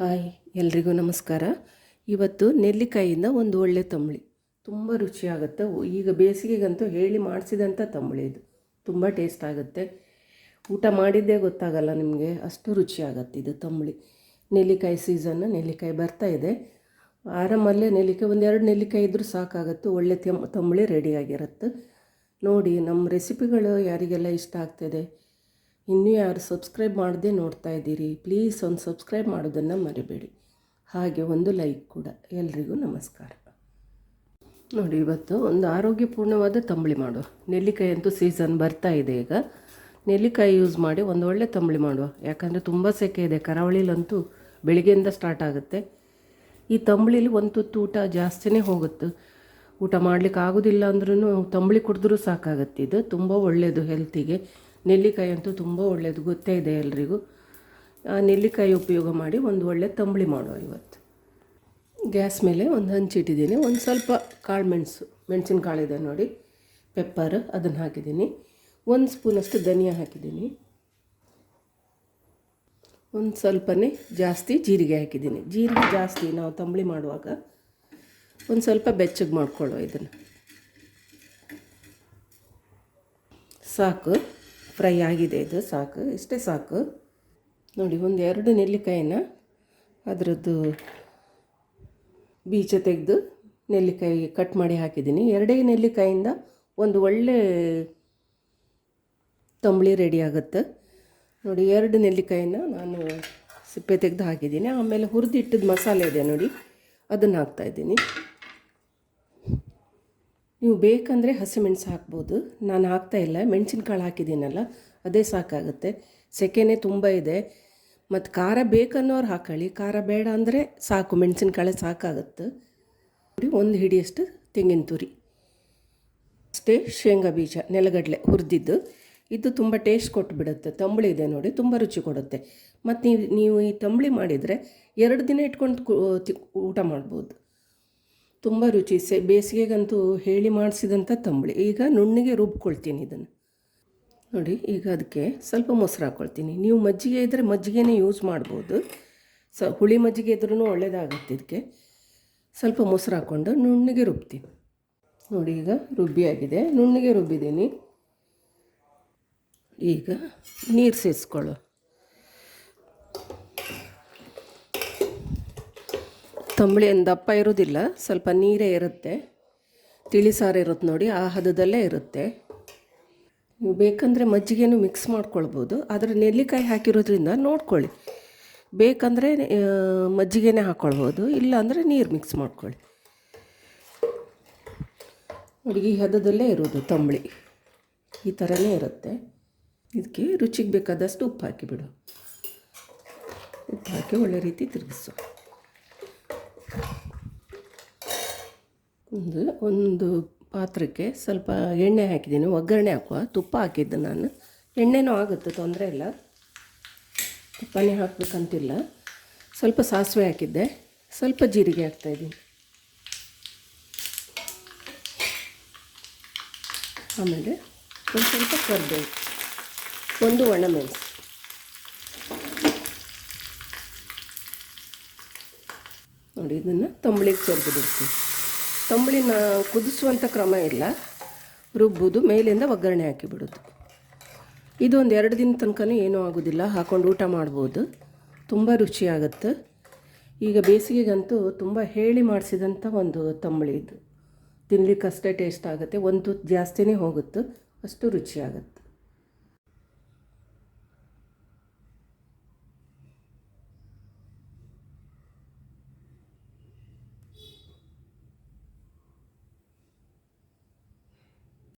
Hi, ಎಲ್ರಿಗೂ ನಮಸ್ಕಾರ. ಇವತ್ತು ನೆಲ್ಲಿಕಾಯಿಯಿಂದ ಒಂದು ಒಳ್ಳೆ ತಂಬಳಿ. ತುಂಬ ರುಚಿಯಾಗುತ್ತೆ. ಈಗ ಬೇಸಿಗೆಗಂತೂ ಹೇಳಿ ಮಾಡಿಸಿದಂಥ ತಂಬಳಿ ಇದು. ತುಂಬ ಟೇಸ್ಟ್ ಆಗುತ್ತೆ. ಊಟ ಮಾಡಿದ್ದೇ ಗೊತ್ತಾಗಲ್ಲ ನಿಮಗೆ. ಅಷ್ಟು ರುಚಿಯಾಗತ್ತೆ ಇದು ತಂಬಳಿ. ನೆಲ್ಲಿಕಾಯಿ ಸೀಸನ್, ನೆಲ್ಲಿಕಾಯಿ ಬರ್ತಾ ಇದೆ. ಆರಾಮಲ್ಲೇ ನೆಲ್ಲಿಕಾಯಿ, ಒಂದೆರಡು ನೆಲ್ಲಿಕಾಯಿ ಇದ್ದರೂ ಸಾಕಾಗುತ್ತೆ. ಒಳ್ಳೆ ತಂಬಳಿ ರೆಡಿಯಾಗಿರುತ್ತೆ ನೋಡಿ ನಮ್ಮ ರೆಸಿಪಿಗಳು ಯಾರಿಗೆಲ್ಲ ಇಷ್ಟ ಆಗ್ತಿದೆ? ಇನ್ನೂ ಯಾರು ಸಬ್ಸ್ಕ್ರೈಬ್ ಮಾಡದೆ ನೋಡ್ತಾ ಇದ್ದೀರಿ, ಪ್ಲೀಸ್ ಒಂದು ಸಬ್ಸ್ಕ್ರೈಬ್ ಮಾಡೋದನ್ನು ಮರಿಬೇಡಿ. ಹಾಗೆ ಒಂದು ಲೈಕ್ ಕೂಡ. ಎಲ್ರಿಗೂ ನಮಸ್ಕಾರ. ನೋಡಿ, ಇವತ್ತು ಒಂದು ಆರೋಗ್ಯಪೂರ್ಣವಾದ ತಂಬಳಿ ಮಾಡುವ. ನೆಲ್ಲಿಕಾಯಿ ಅಂತೂ ಸೀಸನ್ ಬರ್ತಾ ಇದೆ ಈಗ. ನೆಲ್ಲಿಕಾಯಿ ಯೂಸ್ ಮಾಡಿ ಒಂದು ಒಳ್ಳೆ ತಂಬಳಿ ಮಾಡುವ. ಯಾಕಂದರೆ ತುಂಬ ಸೆಕೆ ಇದೆ. ಕರಾವಳಿಲಂತೂ ಬೆಳಿಗ್ಗೆಯಿಂದ ಸ್ಟಾರ್ಟ್ ಆಗುತ್ತೆ. ಈ ತಂಬಳಿಲಿ ಒಂದು ತುತ್ತು ಊಟ ಜಾಸ್ತಿನೇ ಹೋಗುತ್ತೆ. ಊಟ ಮಾಡಲಿಕ್ಕೆ ಆಗೋದಿಲ್ಲ ಅಂದ್ರೂ ತಂಬಳಿ ಕುಡಿದ್ರೂ ಸಾಕಾಗುತ್ತೆ. ಇದು ತುಂಬ ಒಳ್ಳೆಯದು ಹೆಲ್ತಿಗೆ ನೆಲ್ಲಿಕಾಯಿ ಅಂತೂ ತುಂಬ ಒಳ್ಳೆಯದು ಗೊತ್ತೇ ಇದೆ ಎಲ್ರಿಗೂ. ಆ ನೆಲ್ಲಿಕಾಯಿ ಉಪಯೋಗ ಮಾಡಿ ಒಂದು ಒಳ್ಳೆ ತಂಬಳಿ ಮಾಡುವ ಇವತ್ತು. ಗ್ಯಾಸ್ ಮೇಲೆ ಒಂದು ಹಂಚಿಟ್ಟಿದ್ದೀನಿ ಒಂದು ಸ್ವಲ್ಪ ಕಾಳು ಮೆಣಸು, ಮೆಣಸಿನ ಇದೆ ನೋಡಿ, ಪೆಪ್ಪರ್ ಅದನ್ನು ಹಾಕಿದ್ದೀನಿ. ಒಂದು ಸ್ಪೂನಷ್ಟು ಧನಿಯಾ ಹಾಕಿದ್ದೀನಿ. ಒಂದು ಸ್ವಲ್ಪನೇ ಜಾಸ್ತಿ ಜೀರಿಗೆ ಹಾಕಿದ್ದೀನಿ. ಜೀರಿಗೆ ಜಾಸ್ತಿ, ನಾವು ತಂಬಳಿ ಮಾಡುವಾಗ ಒಂದು ಸ್ವಲ್ಪ ಬೆಚ್ಚಗೆ ಮಾಡಿಕೊಳ್ಳುವ ಇದನ್ನು. ಸಾಕು. ಫ್ರೈ ಆಗಿದೆ ಇದು, ಸಾಕು, ಇಷ್ಟೇ ಸಾಕು. ನೋಡಿ, ಒಂದು ಎರಡು ನೆಲ್ಲಿಕಾಯಿನ ಅದರದ್ದು ಬೀಜ ತೆಗೆದು ನೆಲ್ಲಿಕಾಯಿ ಕಟ್ ಮಾಡಿ ಹಾಕಿದ್ದೀನಿ. ಎರಡೇ ನೆಲ್ಲಿಕಾಯಿಂದ ಒಂದು ಒಳ್ಳೆ ತಂಬಳಿ ರೆಡಿ ಆಗುತ್ತೆ. ನೋಡಿ, ಎರಡು ನೆಲ್ಲಿಕಾಯಿನ ನಾನು ಸಿಪ್ಪೆ ತೆಗೆದು ಹಾಕಿದ್ದೀನಿ. ಆಮೇಲೆ ಹುರಿದಿಟ್ಟಿದ್ದು ಮಸಾಲೆ ಇದೆ ನೋಡಿ, ಅದನ್ನು ಹಾಕ್ತಾಯಿದ್ದೀನಿ ನೀವು ಬೇಕಂದರೆ ಹಸಿಮೆಣಸು ಹಾಕ್ಬೋದು. ನಾನು ಹಾಕ್ತಾಯಿಲ್ಲ ಮೆಣಸಿನ್ಕಾಳು ಹಾಕಿದ್ದೀನಲ್ಲ, ಅದೇ ಸಾಕಾಗುತ್ತೆ. ಸೆಕೆನೇ ತುಂಬ ಇದೆ. ಮತ್ತು ಖಾರ ಬೇಕನ್ನೋರು ಹಾಕೊಳ್ಳಿ. ಖಾರ ಬೇಡ ಅಂದರೆ ಸಾಕು. ಮೆಣಸಿನ್ಕಾಳೆ ಸಾಕಾಗುತ್ತೆ. ಒಂದು ಹಿಡಿಯಷ್ಟು ತೆಂಗಿನ ತುರಿ. ಅಷ್ಟೇ ಶೇಂಗಾ ಬೀಜ, ನೆಲಗಡಲೆ ಹುರಿದಿದ್ದು. ಇದು ತುಂಬ ಟೇಸ್ಟ್ ಕೊಟ್ಟು ಬಿಡುತ್ತೆ ತಂಬಳಿ ಇದೆ ನೋಡಿ, ತುಂಬ ರುಚಿ ಕೊಡುತ್ತೆ. ಮತ್ತು ನೀವು ನೀವು ಈ ತಂಬಳಿ ಮಾಡಿದರೆ ಎರಡು ದಿನ ಇಟ್ಕೊಂಡು ಊಟ ಮಾಡ್ಬೋದು. ತುಂಬ ರುಚಿ. ಸೆ, ಬೇಸಿಗೆಗಂತೂ ಹೇಳಿ ಮಾಡಿಸಿದಂಥ ತಂಬಳಿ. ಈಗ ನುಣ್ಣಿಗೆ ರುಬ್ಕೊಳ್ತೀನಿ ಇದನ್ನು. ನೋಡಿ, ಈಗ ಅದಕ್ಕೆ ಸ್ವಲ್ಪ ಮೊಸರು ಹಾಕ್ಕೊಳ್ತೀನಿ ನೀವು ಮಜ್ಜಿಗೆ ಇದ್ದರೆ ಮಜ್ಜಿಗೆನೇ ಯೂಸ್ ಮಾಡ್ಬೋದು. ಸ, ಹುಳಿ ಮಜ್ಜಿಗೆ ಇದ್ರೂ ಒಳ್ಳೆಯದಾಗುತ್ತೆ ಇದಕ್ಕೆ. ಸ್ವಲ್ಪ ಮೊಸರು ಹಾಕ್ಕೊಂಡು ನುಣ್ಣಿಗೆ ರುಬ್ತೀನಿ. ನೋಡಿ, ಈಗ ರುಬ್ಬಿಯಾಗಿದೆ ನುಣ್ಣಿಗೆ ರುಬ್ಬಿದ್ದೀನಿ. ಈಗ ನೀರು ಸೇರಿಸ್ಕೊಳ್ಳೋ ತಂಬಳಿ ಏನು ದಪ್ಪ ಇರೋದಿಲ್ಲ, ಸ್ವಲ್ಪ ನೀರೇ ಇರುತ್ತೆ. ತಿಳಿ ಸಾರು ಇರುತ್ತೆ ನೋಡಿ, ಆ ಹದದಲ್ಲೇ ಇರುತ್ತೆ. ನೀವು ಬೇಕಂದರೆ ಮಜ್ಜಿಗೆನೂ ಮಿಕ್ಸ್ ಮಾಡ್ಕೊಳ್ಬೋದು. ಆದರೆ ನೆಲ್ಲಿಕಾಯಿ ಹಾಕಿರೋದ್ರಿಂದ ನೋಡ್ಕೊಳ್ಳಿ. ಬೇಕಂದರೆ ಮಜ್ಜಿಗೆನೇ ಹಾಕ್ಕೊಳ್ಬೋದು ಇಲ್ಲಾಂದರೆ ನೀರು ಮಿಕ್ಸ್ ಮಾಡ್ಕೊಳ್ಳಿ. ನೋಡಿ ಹದದಲ್ಲೇ ಇರೋದು ತಂಬಳಿ. ಈ ಥರನೇ ಇರುತ್ತೆ. ಇದಕ್ಕೆ ರುಚಿಗೆ ಬೇಕಾದಷ್ಟು ಉಪ್ಪು ಹಾಕಿಬಿಡು ಉಪ್ಪು ಹಾಕಿ ಒಳ್ಳೆ ರೀತಿ ತಿರುಗಿಸು. ಒಂದು ಒಂದು ಪಾತ್ರಕ್ಕೆ ಸ್ವಲ್ಪ ಎಣ್ಣೆ ಹಾಕಿದ್ದೀನಿ. ಒಗ್ಗರಣೆ ಹಾಕುವ, ತುಪ್ಪ ಹಾಕಿದ್ದೆ ನಾನು. ಎಣ್ಣೆನೂ ಆಗುತ್ತೆ, ತೊಂದರೆ ಇಲ್ಲ. ತುಪ್ಪನೇ ಹಾಕಬೇಕಂತಿಲ್ಲ. ಸ್ವಲ್ಪ ಸಾಸಿವೆ ಹಾಕಿದ್ದೆ. ಸ್ವಲ್ಪ ಜೀರಿಗೆ ಹಾಕ್ತಾಯಿದ್ದೀನಿ ಆಮೇಲೆ ಒಂದು ಸ್ವಲ್ಪ ಕರ್ಬೇವು. ಒಂದು ಒಣಮೆಣಸು ನೋಡಿ, ಇದನ್ನು ತಂಬಳಿಗೆ ಸೇರಿಬಿಡ್ತೀವಿ ತಂಬಳಿನ ಕುದಿಸುವಂಥ ಕ್ರಮ ಇಲ್ಲ. ರುಬ್ಬೋದು ಮೇಲಿಂದ ಒಗ್ಗರಣೆ ಹಾಕಿಬಿಡೋದು ಇದು ಒಂದು ಎರಡು ದಿನ ತನಕ ಏನೂ ಆಗೋದಿಲ್ಲ. ಹಾಕೊಂಡು ಊಟ ಮಾಡ್ಬೋದು. ತುಂಬ ರುಚಿಯಾಗುತ್ತೆ. ಈಗ ಬೇಸಿಗೆಗಂತೂ ತುಂಬ ಹೇಳಿ ಮಾಡಿಸಿದಂಥ ಒಂದು ತಂಬಳಿ ಇದು. ತಿನ್ಲಿಕ್ಕೆ ಅಷ್ಟೇ ಟೇಸ್ಟ್ ಆಗುತ್ತೆ. ಒಂದು ಜಾಸ್ತಿನೇ ಹೋಗುತ್ತೆ. ಅಷ್ಟು ರುಚಿಯಾಗುತ್ತೆ.